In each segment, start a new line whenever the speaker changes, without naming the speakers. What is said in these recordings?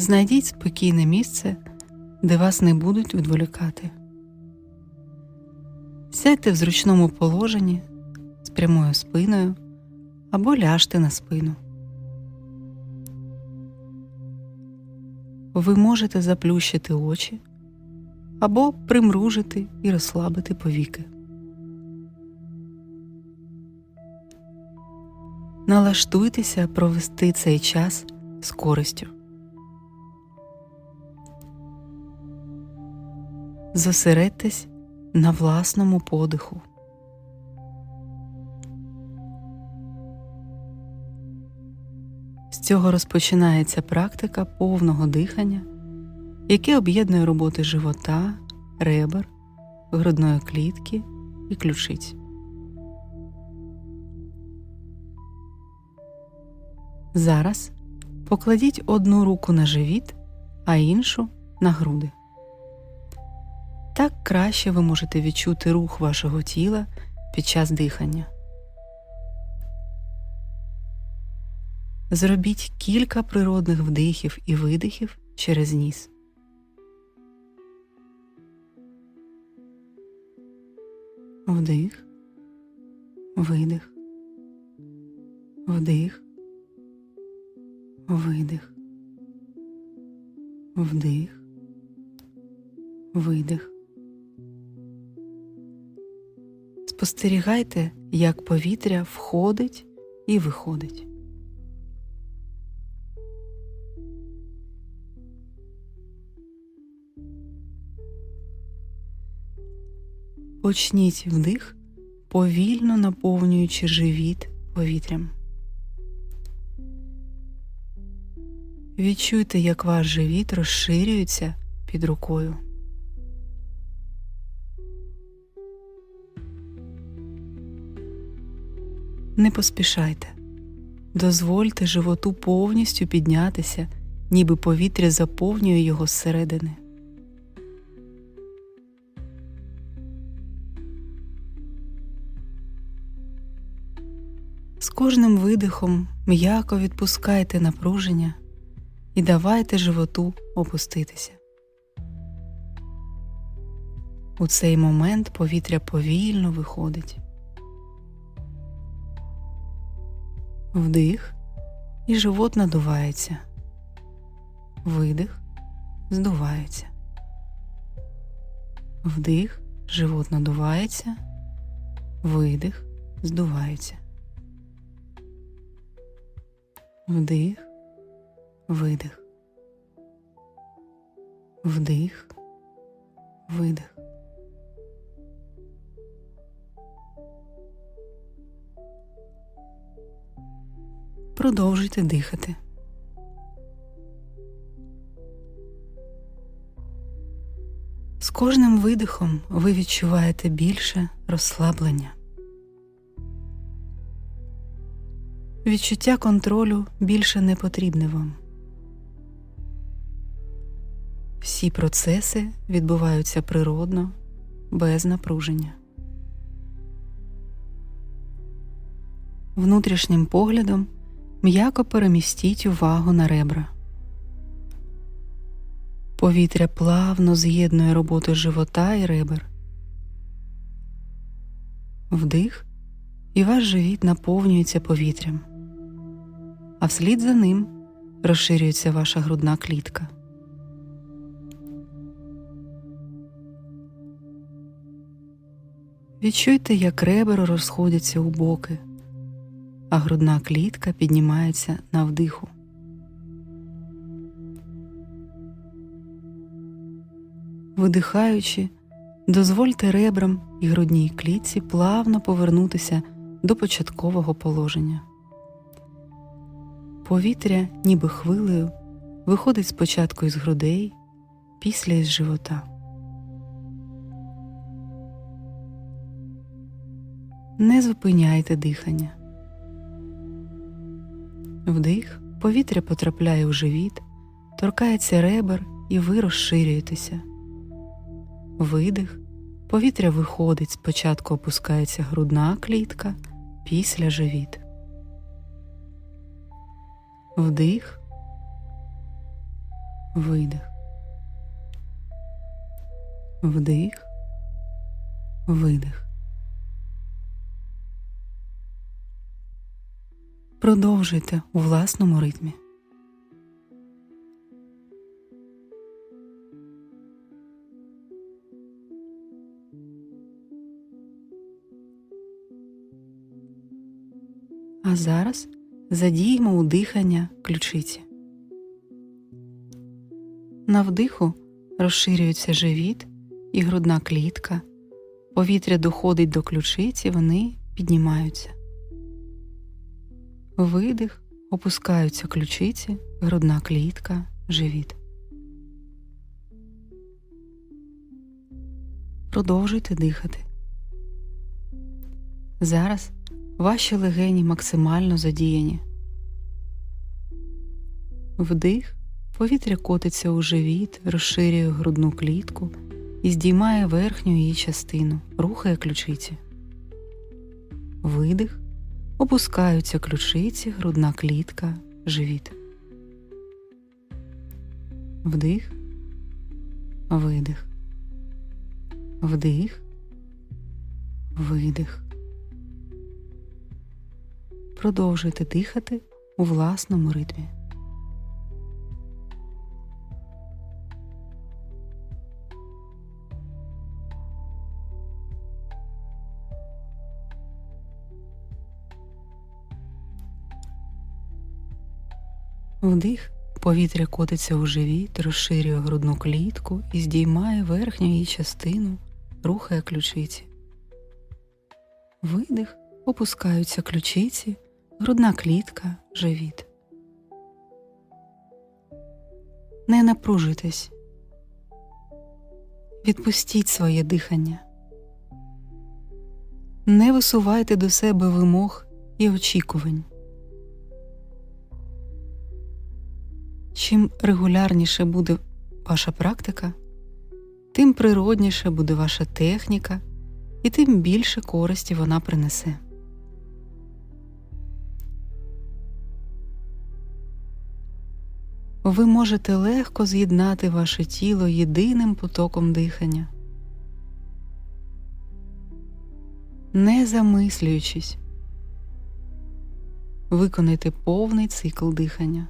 знайдіть спокійне місце, де вас не будуть відволікати. Сядьте в зручному положенні з прямою спиною або ляжте на спину. Ви можете заплющити очі або примружити і розслабити повіки. Налаштуйтеся провести цей час з користю. Зосередьтесь на власному подиху. З цього розпочинається практика повного дихання, яке об'єднує роботи живота, ребер, грудної клітки і ключиць. Зараз покладіть одну руку на живіт, а іншу на груди. Краще ви можете відчути рух вашого тіла під час дихання. Зробіть кілька природних вдихів і видихів через ніс. Вдих, видих, вдих, видих, вдих, видих. Спостерігайте, як повітря входить і виходить. Почніть вдих, повільно наповнюючи живіт повітрям. Відчуйте, як ваш живіт розширюється під рукою. Не поспішайте. Дозвольте животу повністю піднятися, ніби повітря заповнює його зсередини. З кожним видихом м'яко відпускайте напруження і давайте животу опуститися. У цей момент повітря повільно виходить. Вдих і живот надувається. Видих здувається. Вдих, живот надувається. Видих здувається. Вдих, видих. Вдих, видих. Продовжуйте дихати. З кожним видихом ви відчуваєте більше розслаблення. Відчуття контролю більше не потрібне вам. Всі процеси відбуваються природно, без напруження. Внутрішнім поглядом м'яко перемістіть увагу на ребра. Повітря плавно з'єднує роботу живота і ребер. Вдих, і ваш живіт наповнюється повітрям, а вслід за ним розширюється ваша грудна клітка. Відчуйте, як ребра розходяться у боки, а грудна клітка піднімається на вдиху. Видихаючи, дозвольте ребрам і грудній клітці плавно повернутися до початкового положення. Повітря, ніби хвилею, виходить спочатку із грудей, після із живота. Не зупиняйте дихання. Вдих, повітря потрапляє у живіт, торкається ребер, і ви розширюєтеся. Видих, повітря виходить, спочатку опускається грудна клітка, після живіт. Вдих, видих. Вдих, видих. Продовжуйте у власному ритмі. А зараз задіємо у дихання ключиці. На вдиху розширюється живіт і грудна клітка, повітря доходить до ключиці, вони піднімаються. Видих, опускаються ключиці, грудна клітка, живіт. Продовжуйте дихати. Зараз ваші легені максимально задіяні. Вдих, повітря котиться у живіт, розширює грудну клітку і здіймає верхню її частину, рухає ключиці. Видих, опускаються ключиці, грудна клітка, живіт. Вдих, видих. Вдих, видих. Продовжуйте дихати у власному ритмі. Вдих, повітря котиться у живіт, розширює грудну клітку і здіймає верхню її частину, рухає ключиці. Видих, опускаються ключиці, грудна клітка, живіт. Не напружуйтесь. Відпустіть своє дихання. Не висувайте до себе вимог і очікувань. Чим регулярніше буде ваша практика, тим природніше буде ваша техніка і тим більше користі вона принесе. Ви можете легко з'єднати ваше тіло єдиним потоком дихання, не замислюючись, виконайте повний цикл дихання.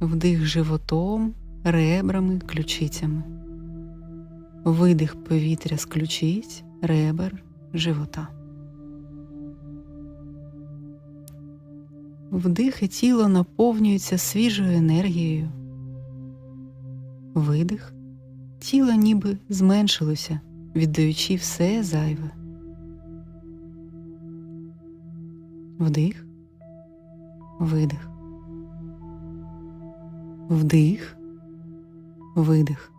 Вдих животом, ребрами, ключицями. Видих повітря з ключиць, ребер, живота. Вдих і тіло наповнюється свіжою енергією. Видих, тіло ніби зменшилося, віддаючи все зайве. Вдих, видих. Вдих, видих.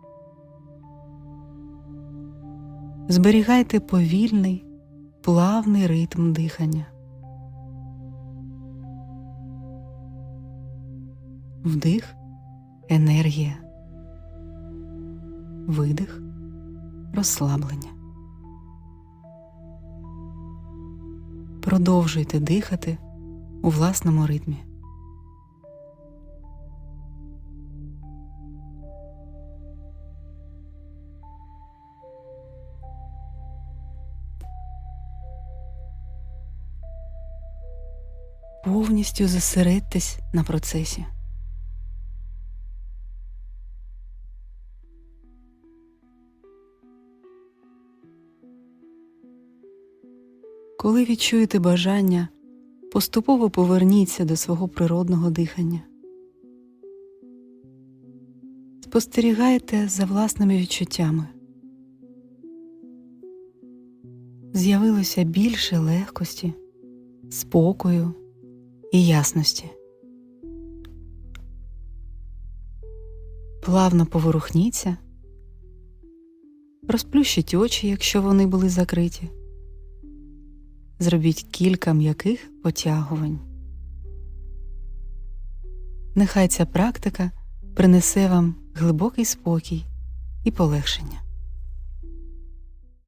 Зберігайте повільний, плавний ритм дихання. Вдих енергія. Видих розслаблення. Продовжуйте дихати у власному ритмі. Повністю зосередьтесь на процесі. Коли відчуєте бажання, поступово поверніться до свого природного дихання. Спостерігайте за власними відчуттями. З'явилося більше легкості, спокою і ясності. Плавно поворухніться, розплющіть очі, якщо вони були закриті. Зробіть кілька м'яких потягувань. Нехай ця практика принесе вам глибокий спокій і полегшення.